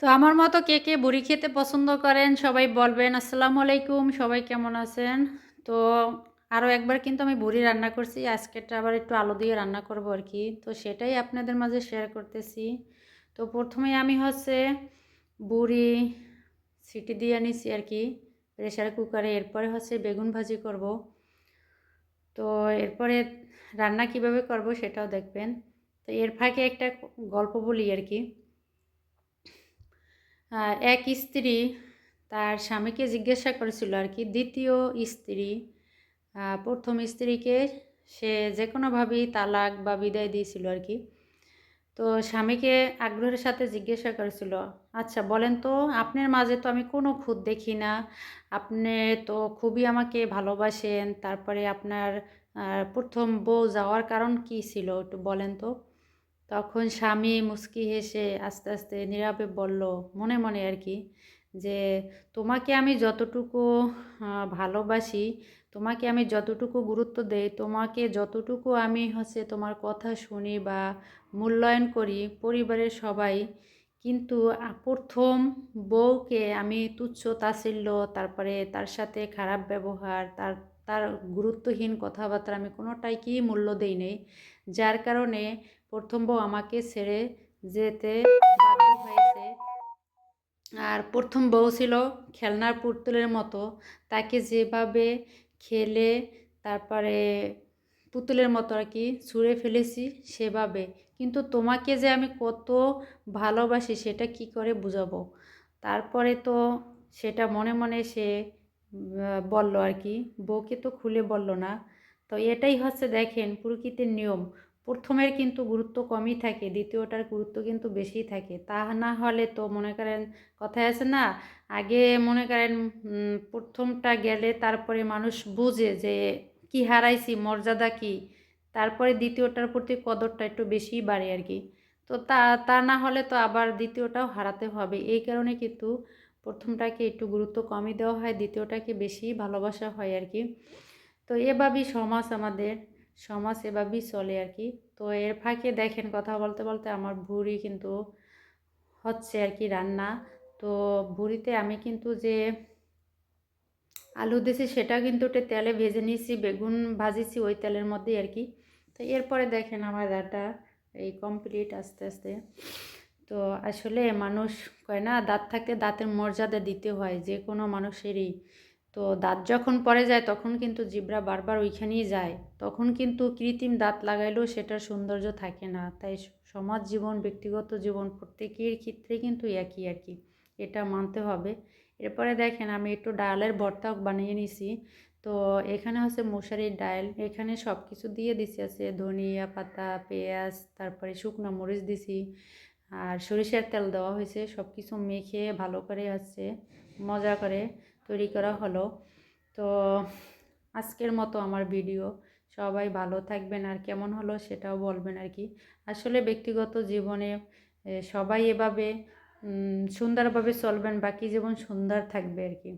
তো আমার মতো কে কে বুড়ি খেতে পছন্দ করেন, সবাই বলবেন, আসসালামু আলাইকুম, সবাই কেমন আছেন? তো আরও একবার কিন্তু আমি বুড়ি রান্না করছি, আজকেরটা আবার একটু আলু দিয়ে রান্না করব আর কি। তো সেটাই আপনাদের মাঝে শেয়ার করতেছি। তো প্রথমে আমি হচ্ছে বুড়ি সিটি দিয়ে নিছি আর কি প্রেশার কুকারে এরপরে হচ্ছে বেগুন ভাজি করব। তো এরপরে রান্না কীভাবে করব সেটাও দেখবেন। তো এর ফাঁকে একটা গল্প বলি আর কি। এক স্ত্রী তার স্বামীকে জিজ্ঞাসা করেছিল আর কি, দ্বিতীয় স্ত্রী প্রথম স্ত্রীকে সে যে কোনোভাবেই তালাক বা বিদায় দিয়েছিল আর কি? তো স্বামীকে আগ্রহের সাথে জিজ্ঞাসা করেছিল আচ্ছা বলেন তো, আপনার মাঝে তো আমি কোনো খুদ দেখি না। আপনি তো খুবই আমাকে ভালোবাসেন। তারপরে আপনার প্রথম বউ যাওয়ার কারণ কি ছিল, একটু বলেন তো? তখন স্বামী মুস্কি হেসে আস্তে আস্তে নীরবে বলল, মনে মনে আর কি, যে তোমাকে আমি যতটুকু ভালোবাসি, তোমাকে আমি যতটুকু গুরুত্ব দেই, তোমাকে যতটুকু আমি হচ্ছে তোমার কথা শুনি বা মূল্যায়ন করি পরিবারের সবাই, কিন্তু প্রথম বউকে আমি তুচ্ছ তাচ্ছিল্য, তারপরে তার সাথে খারাপ ব্যবহার, তার তার গুরুত্বহীন কথাবার্তা আমি কোনোটাই কি মূল্য দেই নেই, যার কারণে প্রথম বউ আমাকে ছেড়ে যেতে হয়েছে। আর প্রথম বউ ছিল খেলনার পুতুলের মতো। তাকে যেভাবে খেলে তারপরে পুতুলের মতো আর কি ছুঁড়ে ফেলেছি সেভাবে। কিন্তু তোমাকে যে আমি কত ভালোবাসি সেটা কি করে বুঝাবো? তারপরে তো সেটা মনে মনে সে বলল আর কি, বউকে তো খুলে বলল না। তো এটাই হচ্ছে দেখেন প্রকৃতির নিয়ম। প্রথমের কিন্তু গুরুত্ব কমই থাকে, দ্বিতীয়টার গুরুত্ব কিন্তু বেশি থাকে। তা না হলে তো মনে করেন কথায় আছে না, আগে মনে করেন প্রথমটা গেলে তারপরে মানুষ বুঝে যে কি হারাইছি, মর্যাদা কি? তারপরে দ্বিতীয়টার প্রতি কদরটা একটু বেশিই বাড়ে আর কি তো তা তা না হলে তো আবার দ্বিতীয়টাও হারাতে হবে। এই কারণে কিন্তু প্রথমটাকে একটু গুরুত্ব কমই দেওয়া হয়, দ্বিতীয়টাকে বেশি ভালোবাসা হয় আর কি তো এভাবেই সমাজ আমাদের সমাজ এভাবেই চলে আর কি। তো এর ফাঁকে দেখেন কথা বলতে বলতে আমার ভুড়ি কিন্তু হচ্ছে আর কি রান্না। তো ভুড়িতে আমি কিন্তু যে আলু দিয়েছি সেটা কিন্তু ওটা তেলে ভেজে নিয়েছি বেগুন ভাজিছি ওই তেলের মধ্যেই আর কি। তো এরপরে দেখেন আমার রান্না এই কমপ্লিট আস্তে আস্তে। তো আসলে মানুষ কয় না, দাঁত থাকতে দাঁতের মর্যাদা দিতে হয়, যে কোনো মানুষেরই। তো দাঁত যখন পরে যায়, তখন কিন্তু জিব্রা বারবার ওইখানেই যায়। তখন কিন্তু কৃত্রিম দাঁত লাগাইলেও সেটার সৌন্দর্য থাকে না। তাই সমাজ জীবন, ব্যক্তিগত জীবন প্রত্যেকের ক্ষেত্রে কিন্তু একই কি এটা মানতে হবে। এরপরে দেখেন, আমি একটু ডালের ভর্তা বানিয়ে নিছি। তো এখানে হচ্ছে মশারির ডাল। এখানে সব কিছু দিয়ে দিছি, আছে ধনিয়া পাতা, পেঁয়াজ, তারপরে শুকনো মরিচ দিছি। আর সরিষার তেল দেওয়া হয়েছে। সব কিছু মেখে ভালো করে হচ্ছে মজা করে তৈরি করা হলো। তো আজকের মতো আমার ভিডিও। সবাই ভালো থাকবেন আর কেমন হলো সেটাও বলবেন আর কি। আসলে ব্যক্তিগত জীবনে সবাই এভাবে সুন্দরভাবে চলবেন, বাকি জীবন সুন্দর থাকবে আর কি।